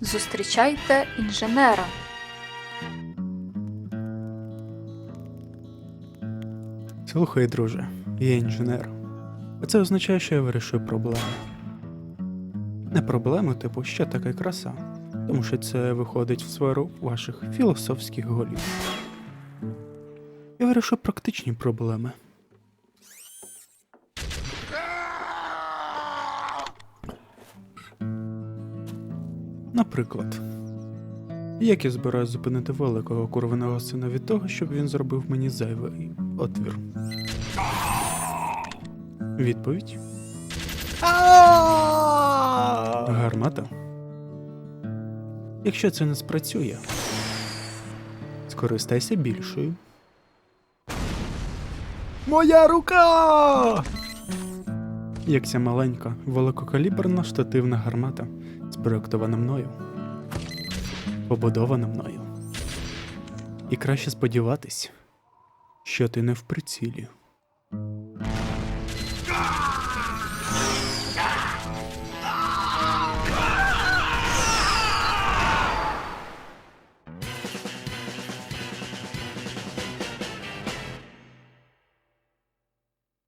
Зустрічайте інженера. Слухай, друже, я інженер. А це означає, що я вирішую проблеми. Не проблеми, типу, що таке краса, тому що це виходить в сферу ваших філософських голів. Я вирішую практичні проблеми. Наприклад, як я збираюсь зупинити великого курваного сина від того, щоб він зробив мені зайвий отвір? Відповідь. Гармата. Якщо це не спрацює, скористайся більшою. Моя рука! Як ця маленька, великокаліберна штативна гармата, спроектована мною, побудована мною. І краще сподіватись, що ти не в прицілі.